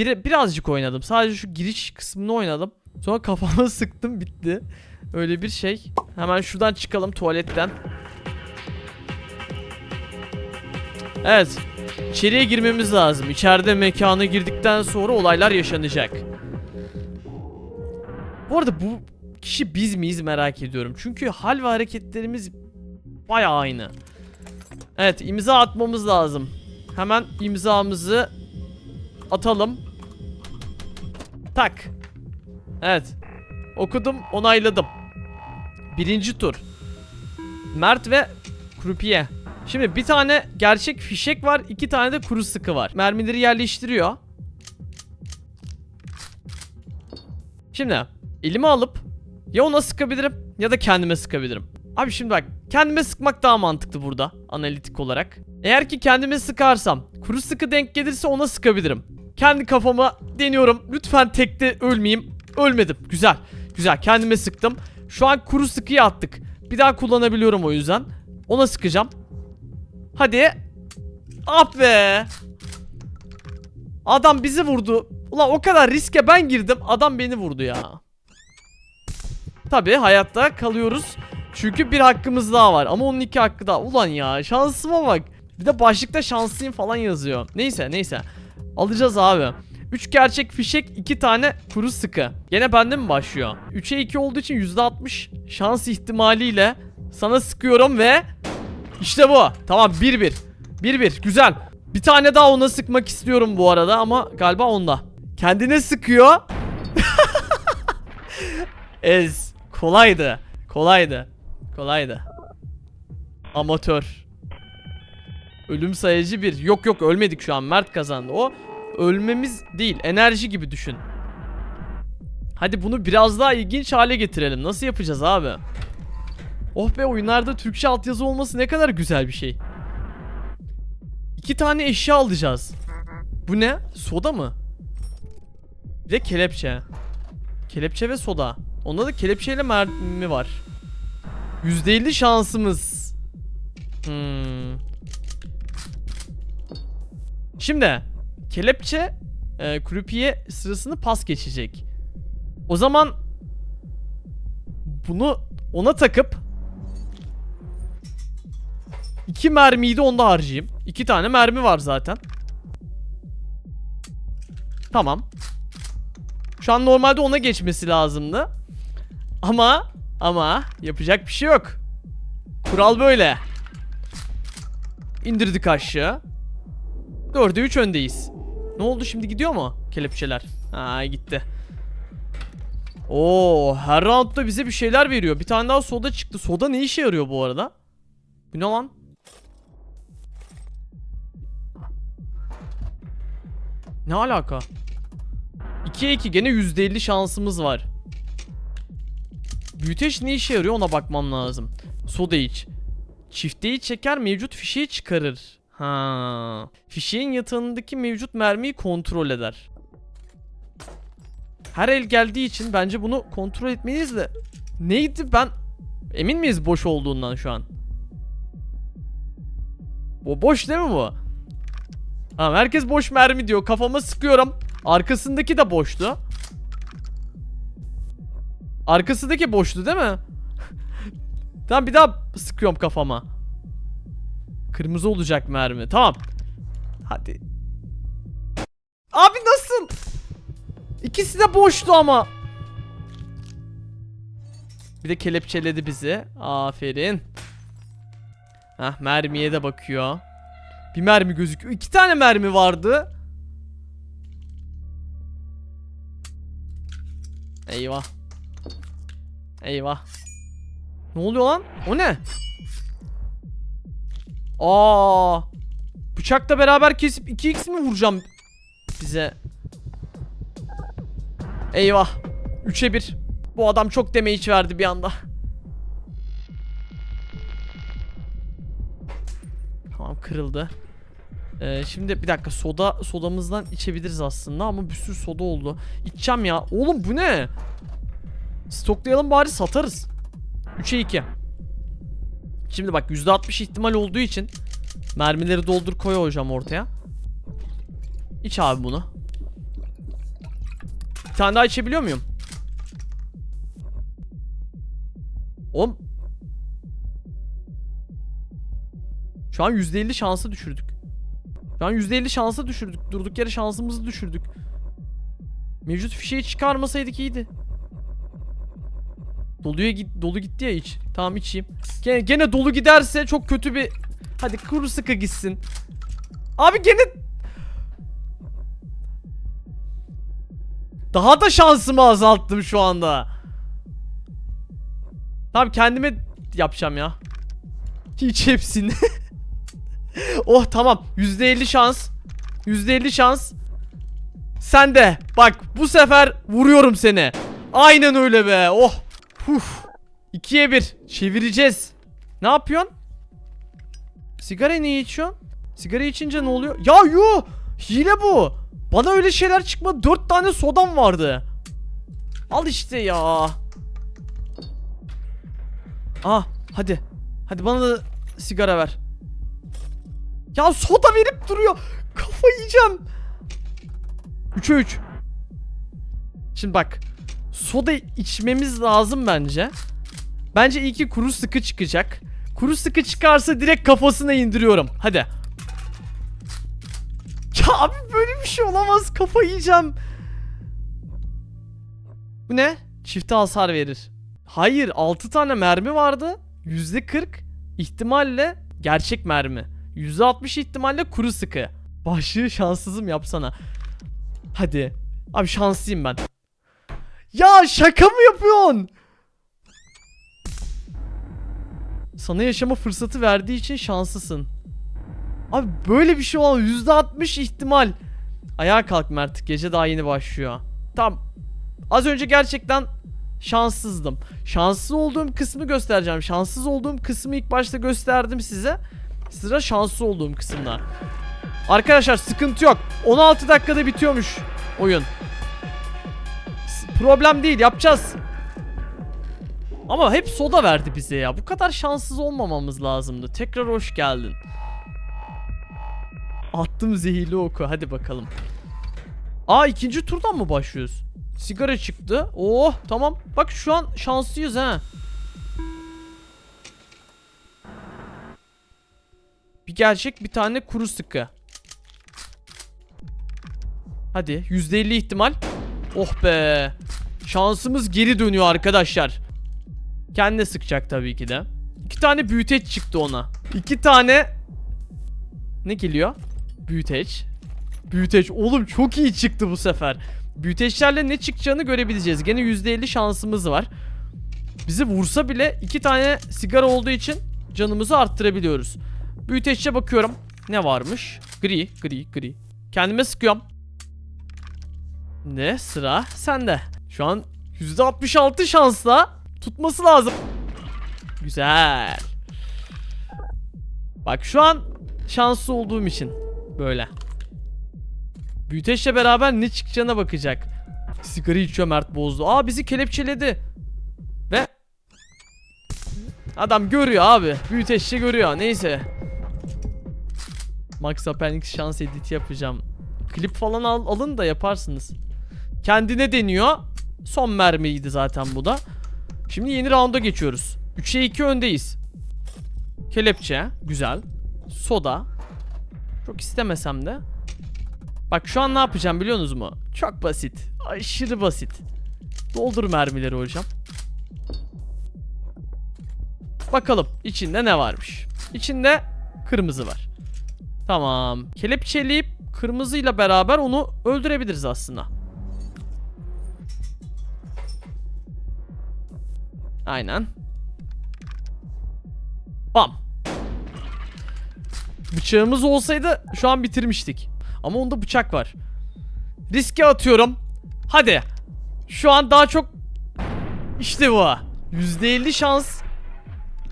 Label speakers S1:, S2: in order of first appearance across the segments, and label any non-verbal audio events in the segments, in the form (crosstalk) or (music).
S1: bir, birazcık oynadım. Sadece şu giriş kısmını oynadım. Sonra kafama (laughs) sıktım bitti. Öyle bir şey. Hemen şuradan çıkalım tuvaletten. Evet. İçeriye girmemiz lazım. İçeride mekana girdikten sonra olaylar yaşanacak. Bu arada bu kişi biz miyiz merak ediyorum. Çünkü hal ve hareketlerimiz bayağı aynı. Evet imza atmamız lazım. Hemen imzamızı atalım. Tak. Evet. Okudum onayladım. Birinci tur. Mert ve Krupiye. Şimdi bir tane gerçek fişek var. iki tane de kuru sıkı var. Mermileri yerleştiriyor. Şimdi elime alıp ya ona sıkabilirim ya da kendime sıkabilirim. Abi şimdi bak kendime sıkmak daha mantıklı burada analitik olarak. Eğer ki kendime sıkarsam kuru sıkı denk gelirse ona sıkabilirim. Kendi kafama deniyorum. Lütfen tekte ölmeyeyim. Ölmedim. Güzel. Güzel. Kendime sıktım. Şu an kuru sıkıyı attık. Bir daha kullanabiliyorum o yüzden. Ona sıkacağım. Hadi. Ah be. Adam bizi vurdu. Ulan o kadar riske ben girdim. Adam beni vurdu ya. Tabi hayatta kalıyoruz. Çünkü bir hakkımız daha var. Ama onun iki hakkı daha. Ulan ya şansıma bak. Bir de başlıkta şanslıyım falan yazıyor. Neyse neyse. Alacağız abi. 3 gerçek fişek 2 tane kuru sıkı. Gene bende mi başlıyor? 3'e 2 olduğu için %60 şans ihtimaliyle sana sıkıyorum ve işte bu. Tamam 1-1. 1-1 güzel. Bir tane daha ona sıkmak istiyorum bu arada ama galiba onda. Kendine sıkıyor. (laughs) Ez. Kolaydı. Kolaydı. Kolaydı. Amatör. Ölüm sayıcı bir. Yok yok ölmedik şu an. Mert kazandı. O ölmemiz değil. Enerji gibi düşün. Hadi bunu biraz daha ilginç hale getirelim. Nasıl yapacağız abi? Oh be oyunlarda Türkçe altyazı olması ne kadar güzel bir şey. İki tane eşya alacağız. Bu ne? Soda mı? Bir de kelepçe. Kelepçe ve soda. Onda da kelepçeyle mermi var. %50 şansımız. Hmm. Şimdi kelepçe e, krupiye sırasını pas geçecek. O zaman bunu ona takıp iki mermiyi de onda harcayayım. İki tane mermi var zaten. Tamam. Şu an normalde ona geçmesi lazımdı. Ama ama yapacak bir şey yok. Kural böyle. İndirdik aşağı. 4'e 3 öndeyiz. Ne oldu şimdi gidiyor mu kelepçeler? Ha gitti. Oo her roundda bize bir şeyler veriyor. Bir tane daha soda çıktı. Soda ne işe yarıyor bu arada? Bu ne lan? Ne alaka? 2'ye 2 gene %50 şansımız var. Büyüteç ne işe yarıyor ona bakmam lazım. Soda iç. Çifteyi çeker mevcut fişeği çıkarır. Ha. Fişeğin yatağındaki mevcut mermiyi kontrol eder. Her el geldiği için bence bunu kontrol etmeliyiz de. Neydi ben emin miyiz boş olduğundan şu an? Bu boş değil mi bu? Tamam herkes boş mermi diyor. Kafama sıkıyorum. Arkasındaki de boştu. Arkasındaki boştu değil mi? (laughs) tamam bir daha sıkıyorum kafama. Kırmızı olacak mermi. Tamam. Hadi. Abi nasıl? İkisi de boştu ama. Bir de kelepçeledi bizi. Aferin. Hah mermiye de bakıyor. Bir mermi gözüküyor. İki tane mermi vardı. Eyvah. Eyvah. Ne oluyor lan? O ne? Aa! Bıçakla beraber kesip 2x mi vuracağım bize? Eyvah. 3'e 1. Bu adam çok damage verdi bir anda. Tamam kırıldı. Ee, şimdi bir dakika soda sodamızdan içebiliriz aslında ama bir sürü soda oldu. İçeceğim ya. Oğlum bu ne? Stoklayalım bari satarız. 3'e 2. Şimdi bak %60 ihtimal olduğu için mermileri doldur koy hocam ortaya. İç abi bunu. tane daha içebiliyor muyum? Oğlum. Şu an %50 şansı düşürdük. Şu an %50 şansı düşürdük. Durduk yere şansımızı düşürdük. Mevcut fişeyi çıkarmasaydık iyiydi. Doluya git dolu gitti ya iç. Tamam içeyim. Gene, gene dolu giderse çok kötü bir Hadi kuru sıkı gitsin. Abi gene Daha da şansımı azalttım şu anda. Tamam kendime yapacağım ya. Hiç hepsini. (laughs) oh tamam. %50 şans. %50 şans. Sen de. Bak bu sefer vuruyorum seni. Aynen öyle be. Oh. Huf. 2'ye 1. Çevireceğiz. Ne yapıyorsun? Sigara niye içiyorsun? Sigara içince ne oluyor? Ya yu! Hile bu. Bana öyle şeyler çıkmadı. 4 tane sodam vardı. Al işte ya. Ah hadi. Hadi bana da sigara ver. Ya soda verip duruyor. Kafa yiyeceğim. 3'e 3. Şimdi bak. Soda içmemiz lazım bence. Bence iyi ki kuru sıkı çıkacak. Kuru sıkı çıkarsa direkt kafasına indiriyorum. Hadi. Ya abi böyle bir şey olamaz. Kafa yiyeceğim. Bu ne? Çifte hasar verir. Hayır 6 tane mermi vardı. %40 ihtimalle gerçek mermi. %60 ihtimalle kuru sıkı. Başlığı şanssızım yapsana. Hadi. Abi şanslıyım ben. Ya şaka mı yapıyorsun? Sana yaşama fırsatı verdiği için şanslısın. Abi böyle bir şey olan %60 ihtimal. Ayağa kalk Mert. Gece daha yeni başlıyor. Tamam. Az önce gerçekten şanssızdım. Şanslı olduğum kısmı göstereceğim. Şanssız olduğum kısmı ilk başta gösterdim size. Sıra şanslı olduğum kısımda. Arkadaşlar sıkıntı yok. 16 dakikada bitiyormuş oyun. Problem değil yapacağız. Ama hep soda verdi bize ya. Bu kadar şanssız olmamamız lazımdı. Tekrar hoş geldin. Attım zehirli oku. Hadi bakalım. Aa ikinci turdan mı başlıyoruz? Sigara çıktı. Oh tamam. Bak şu an şanslıyız ha. Bir gerçek bir tane kuru sıkı. Hadi %50 ihtimal. Oh be. Şansımız geri dönüyor arkadaşlar. Kendine sıkacak tabii ki de. İki tane büyüteç çıktı ona. İki tane ne geliyor? Büyüteç. Büyüteç. Oğlum çok iyi çıktı bu sefer. Büyüteçlerle ne çıkacağını görebileceğiz. Gene %50 şansımız var. Bizi vursa bile iki tane sigara olduğu için canımızı arttırabiliyoruz. Büyüteçe bakıyorum. Ne varmış? Gri, gri, gri. Kendime sıkıyorum. Ne? Sıra sende. Şu an %66 şansla tutması lazım. Güzel. Bak şu an şanslı olduğum için böyle. Büyüteçle beraber ne çıkacağına bakacak. Sigara içiyor Mert bozdu. Aa bizi kelepçeledi. Ve adam görüyor abi. Büyüteçle görüyor. Neyse. Max Appendix şans editi yapacağım. Klip falan al, alın da yaparsınız. Kendine deniyor. Son mermiydi zaten bu da. Şimdi yeni rounda geçiyoruz. 3'e 2 öndeyiz. Kelepçe. Güzel. Soda. Çok istemesem de. Bak şu an ne yapacağım biliyorsunuz mu? Çok basit. Aşırı basit. Doldur mermileri hocam. Bakalım içinde ne varmış. İçinde kırmızı var. Tamam. Kelepçeleyip kırmızıyla beraber onu öldürebiliriz aslında. Aynen. Bam. Bıçağımız olsaydı şu an bitirmiştik. Ama onda bıçak var. Riske atıyorum. Hadi. Şu an daha çok işte bu. %50 şans.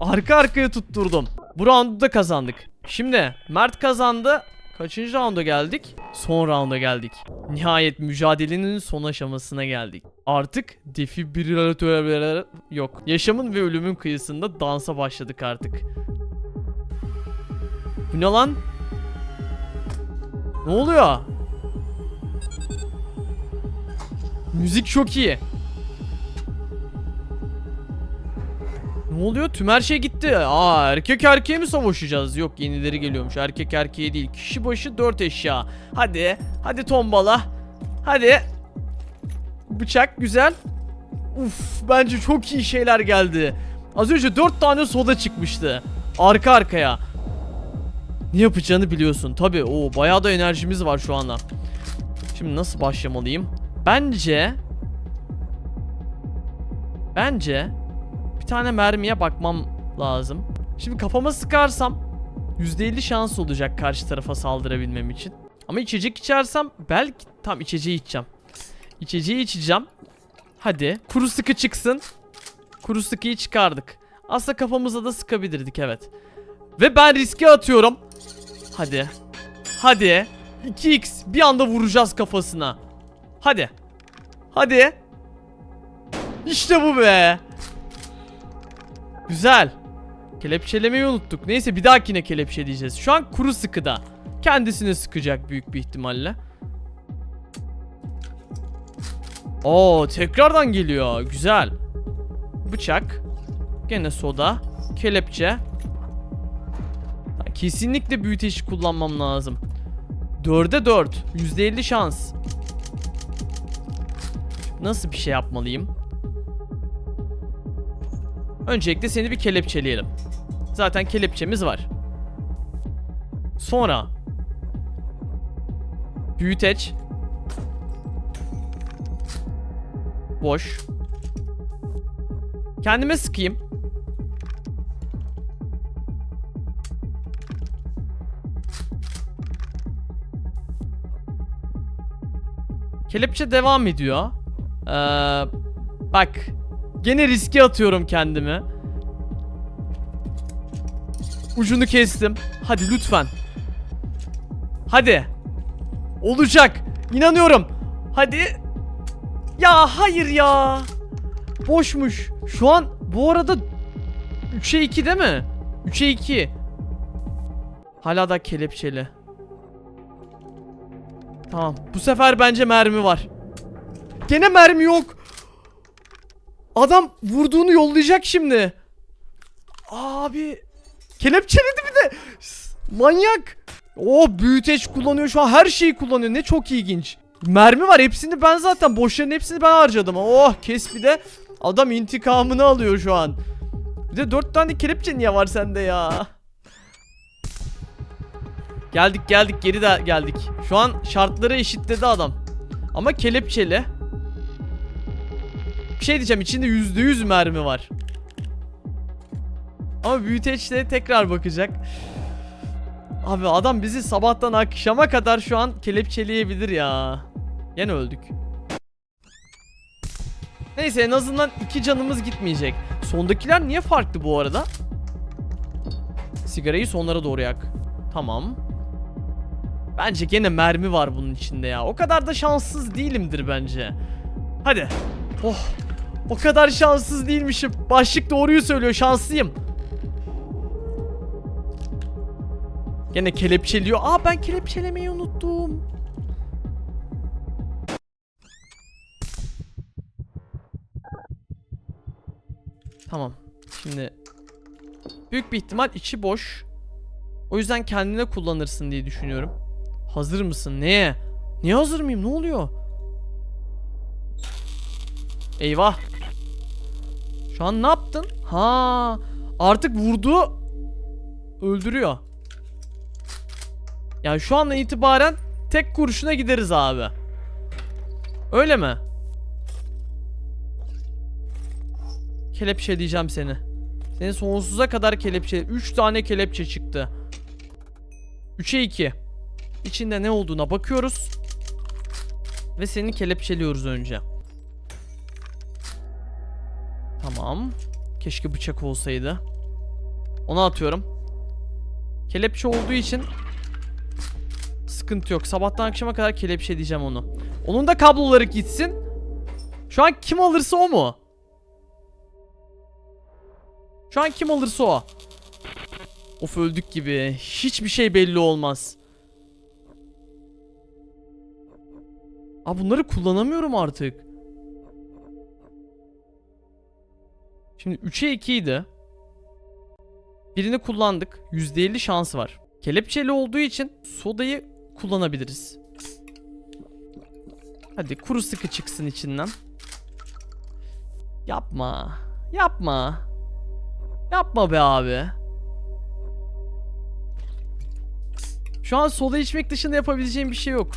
S1: Arka arkaya tutturdum. Bu roundu da kazandık. Şimdi Mert kazandı. Kaçıncı rounda geldik? Son rounda geldik. Nihayet mücadelenin son aşamasına geldik. Artık defibrilatör yok. Yaşamın ve ölümün kıyısında dansa başladık artık. Bu ne lan? Ne oluyor? Müzik çok iyi. Ne oluyor? Tüm her şey gitti. Aa erkek erkeğe mi savaşacağız? Yok yenileri geliyormuş. Erkek erkeğe değil. Kişi başı 4 eşya. Hadi. Hadi tombala. Hadi. Bıçak güzel. Uf bence çok iyi şeyler geldi. Az önce 4 tane soda çıkmıştı. Arka arkaya. Ne yapacağını biliyorsun. Tabi o bayağı da enerjimiz var şu anda. Şimdi nasıl başlamalıyım? Bence Bence bir tane mermiye bakmam lazım. Şimdi kafama sıkarsam %50 şans olacak karşı tarafa saldırabilmem için. Ama içecek içersem belki tam içeceği içeceğim. İçeceği içeceğim. Hadi kuru sıkı çıksın. Kuru sıkıyı çıkardık. Aslında kafamıza da sıkabilirdik evet. Ve ben riske atıyorum. Hadi. Hadi. 2x bir anda vuracağız kafasına. Hadi. Hadi. İşte bu be. Güzel. Kelepçelemeyi unuttuk. Neyse bir dahakine kelepçeleyeceğiz. Şu an kuru sıkıda. Kendisini sıkacak büyük bir ihtimalle. Oo tekrardan geliyor. Güzel. Bıçak. Gene soda. Kelepçe. Kesinlikle büyüteç kullanmam lazım. 4'e 4. %50 şans. Nasıl bir şey yapmalıyım? Öncelikle seni bir kelepçeleyelim. Zaten kelepçemiz var. Sonra büyüteç boş. Kendime sıkayım. Kelepçe devam ediyor. Ee, bak. Gene riske atıyorum kendimi. Ucunu kestim. Hadi lütfen. Hadi. Olacak. İnanıyorum. Hadi. Ya hayır ya. Boşmuş. Şu an bu arada 3'e 2 değil mi? 3'e 2. Hala da kelepçeli. Tamam. Bu sefer bence mermi var. Gene mermi yok. Adam vurduğunu yollayacak şimdi. Abi. Kelepçeledi bir de. Manyak. O büyüteç kullanıyor şu an her şeyi kullanıyor. Ne çok ilginç. Mermi var hepsini ben zaten boşların hepsini ben harcadım. Oh kes bir de. Adam intikamını alıyor şu an. Bir de dört tane kelepçe niye var sende ya? Geldik geldik geri de geldik. Şu an şartları eşitledi adam. Ama kelepçeli. Bir şey diyeceğim içinde yüzde yüz mermi var. Ama büyüteçle tekrar bakacak. Abi adam bizi sabahtan akşama kadar şu an kelepçeleyebilir ya. Yine öldük. Neyse en azından iki canımız gitmeyecek. Sondakiler niye farklı bu arada? Sigarayı sonlara doğru yak. Tamam. Bence gene mermi var bunun içinde ya. O kadar da şanssız değilimdir bence. Hadi. Oh. O kadar şanssız değilmişim. Başlık doğruyu söylüyor. Şanslıyım. Gene kelepçeliyor. Aa ben kelepçelemeyi unuttum. Tamam. Şimdi büyük bir ihtimal içi boş. O yüzden kendine kullanırsın diye düşünüyorum. Hazır mısın? Neye? Niye hazır mıyım? Ne oluyor? Eyvah. Şu an ne yaptın? Ha, artık vurdu. Öldürüyor. Yani şu andan itibaren tek kurşuna gideriz abi. Öyle mi? Kelepçe diyeceğim seni. Seni sonsuza kadar kelepçe. 3 tane kelepçe çıktı. 3'e 2. İçinde ne olduğuna bakıyoruz. Ve seni kelepçeliyoruz önce. Tamam. Keşke bıçak olsaydı. Onu atıyorum. Kelepçe olduğu için sıkıntı yok. Sabahtan akşama kadar kelepçe diyeceğim onu. Onun da kabloları gitsin. Şu an kim alırsa o mu? Şu an kim alırsa o. Of öldük gibi. Hiçbir şey belli olmaz. Aa bunları kullanamıyorum artık. Şimdi 3'e 2 idi. Birini kullandık. %50 şans var. Kelepçeli olduğu için sodayı kullanabiliriz. Hadi kuru sıkı çıksın içinden. Yapma. Yapma. Yapma be abi. Şu an soda içmek dışında yapabileceğim bir şey yok.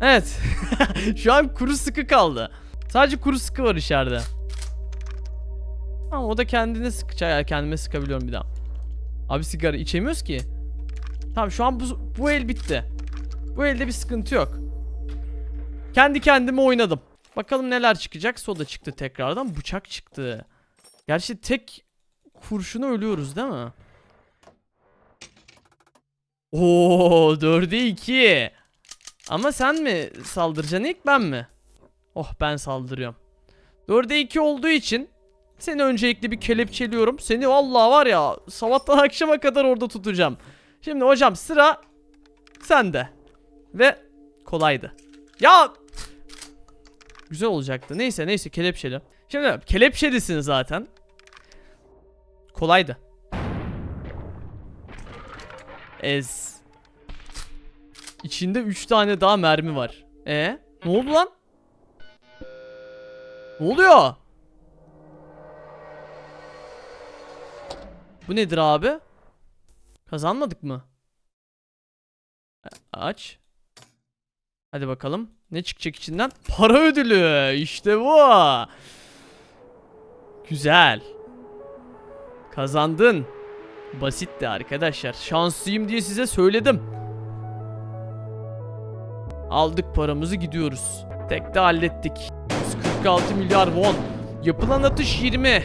S1: Evet. (laughs) Şu an kuru sıkı kaldı. Sadece kuru sıkı var içeride. Ama o da kendine sıkacak. Kendime sıkabiliyorum bir daha. Abi sigara içemiyoruz ki. Tamam şu an bu, bu el bitti. Bu elde bir sıkıntı yok. Kendi kendime oynadım. Bakalım neler çıkacak. Soda çıktı tekrardan. Bıçak çıktı. Gerçi tek kurşuna ölüyoruz değil mi? Oo 4'e 2. Ama sen mi saldıracaksın ilk ben mi? Oh ben saldırıyorum. 4'e 2 olduğu için seni öncelikle bir kelepçeliyorum. Seni vallahi var ya sabahtan (laughs) akşama kadar orada tutacağım. Şimdi hocam sıra sende. Ve kolaydı. Ya Güzel olacaktı. Neyse neyse kelepçeli. Şimdi kelepçelisin zaten. Kolaydı. Ez. İçinde 3 tane daha mermi var. E ne oldu lan? Ne oluyor? Bu nedir abi? Kazanmadık mı? A- Aç. Hadi bakalım. Ne çıkacak içinden? Para ödülü. İşte bu. Güzel. Kazandın. Basitti arkadaşlar. Şanslıyım diye size söyledim. Aldık paramızı gidiyoruz. Tekte hallettik. 146 milyar won. Yapılan atış 20.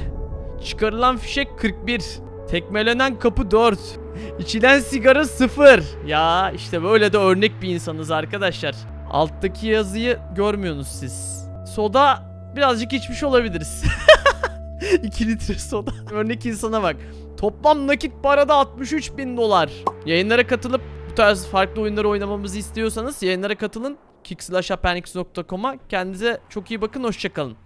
S1: Çıkarılan fişek 41. Tekmelenen kapı 4. İçilen sigara 0. Ya işte böyle de örnek bir insanız arkadaşlar. Alttaki yazıyı görmüyorsunuz siz. Soda birazcık içmiş olabiliriz. (laughs) (laughs) 2 litre soda. Örnek insana bak. Toplam nakit parada 63 bin dolar. Yayınlara katılıp bu tarz farklı oyunları oynamamızı istiyorsanız yayınlara katılın. kickslashapernix.com'a Kendinize çok iyi bakın. Hoşçakalın.